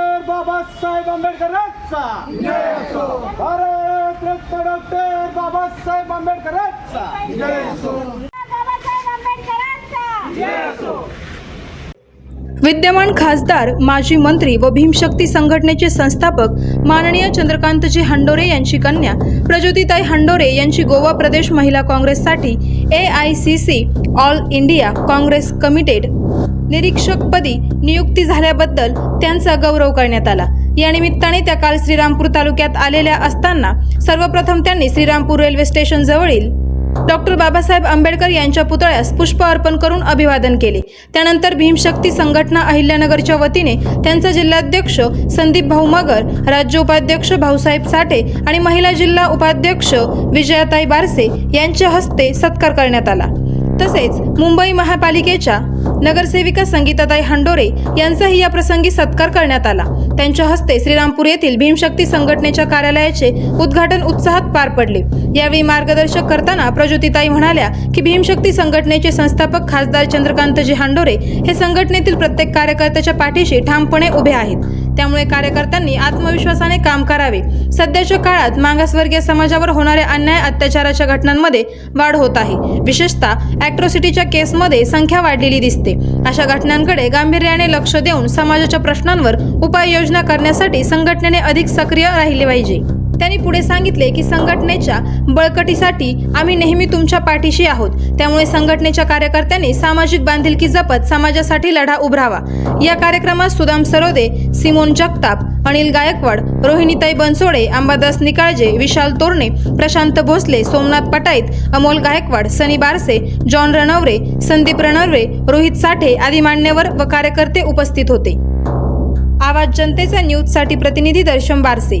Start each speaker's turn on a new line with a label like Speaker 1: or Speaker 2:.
Speaker 1: Doctor Babasaheb आंबेडकरांचा. Bharat Ratna doctor Babasaheb आंबेडकरांचा.
Speaker 2: बाबासाहेब आंबेडकरांचा.
Speaker 3: विद्यमान खासदार माजी मंत्री व भीमशक्ती संघटनेचे संस्थापक माननीय चंद्रकांतजी हंडोरे यांची कन्या प्रज्योतिताई हंडोरे यांची गोवा प्रदेश महिला काँग्रेससाठी A I C C all India Congress committee निरीक्षकपदी नियुक्ती झाल्याबद्दल त्यांचा गौरव करण्यात आला. या निमित्ताने त्या काल श्रीरामपूर तालुक्यात आलेल्या असताना सर्वप्रथम त्यांनी श्रीरामपूर रेल्वे स्टेशन जवळील डॉक्टर बाबासाहेब आंबेडकर यांच्या पुतळ्यास पुष्प अर्पण करून अभिवादन केले. त्यानंतर भीमशक्ती संघटना अहिल्यानगरच्या वतीने त्यांचा जिल्हाध्यक्ष संदीप भाऊ मगर राज्य उपाध्यक्ष भाऊसाहेब साठे आणि महिला जिल्हा उपाध्यक्ष विजयाताई बारसे यांच्या हस्ते सत्कार करण्यात आला. तसेच मुंबई महापालिकेच्या नगरसेविका संगीताताई हंडोरे यांचाही या प्रसंगी सत्कार करण्यात आला. त्यांच्या हस्ते श्रीरामपूर येथील भीमशक्ती संघटनेच्या कार्यालयाचे उद्घाटन उत्साहात पार पडले. यावेळी मार्गदर्शक करताना प्रज्योतिताई म्हणाल्या की भीमशक्ती संघटनेचे संस्थापक खासदार चंद्रकांतजी हांडोरे हे संघटनेतील प्रत्येक कार्यकर्त्याच्या पाठीशी ठामपणे उभे आहेत. त्यामुळे कार्यकर्त्यांनी आत्मविश्वासाने काम करावे. सध्याच्या काळात मागासवर्गीय समाजावर होणाऱ्या अन्याय अत्याचाराच्या घटनांमध्ये वाढ होत आहे. विशेषतः ॲट्रॉसिटीच्या केसमध्ये संख्या वाढलेली दिसते. अशा घटनांकडे गांभीर्याने लक्ष देऊन समाजाच्या प्रश्नांवर उपाययोजना करण्यासाठी संघटनेने अधिक सक्रिय राहिले पाहिजे. त्यांनी पुढे सांगितले की संघटनेच्या बळकटीसाठी आम्ही नेहमी तुमच्या पाठीशी आहोत. त्यामुळे संघटनेच्या कार्यकर्त्यांनी सामाजिक बांधिलकी जपत समाजासाठी लढा उभरावा. या कार्यक्रमात सुदाम सरोदे सिमोन जगताप अनिल गायकवाड रोहिणीताई बनसोडे अंबादास निकाळजे विशाल तोरणे प्रशांत भोसले सोमनाथ पटाईत अमोल गायकवाड सनी बारसे जॉन रणवरे संदीप रणवरे रोहित साठे आदी मान्यवर व कार्यकर्ते उपस्थित होते. आवाज जनतेचा न्यूजसाठी प्रतिनिधी दर्शन बारसे.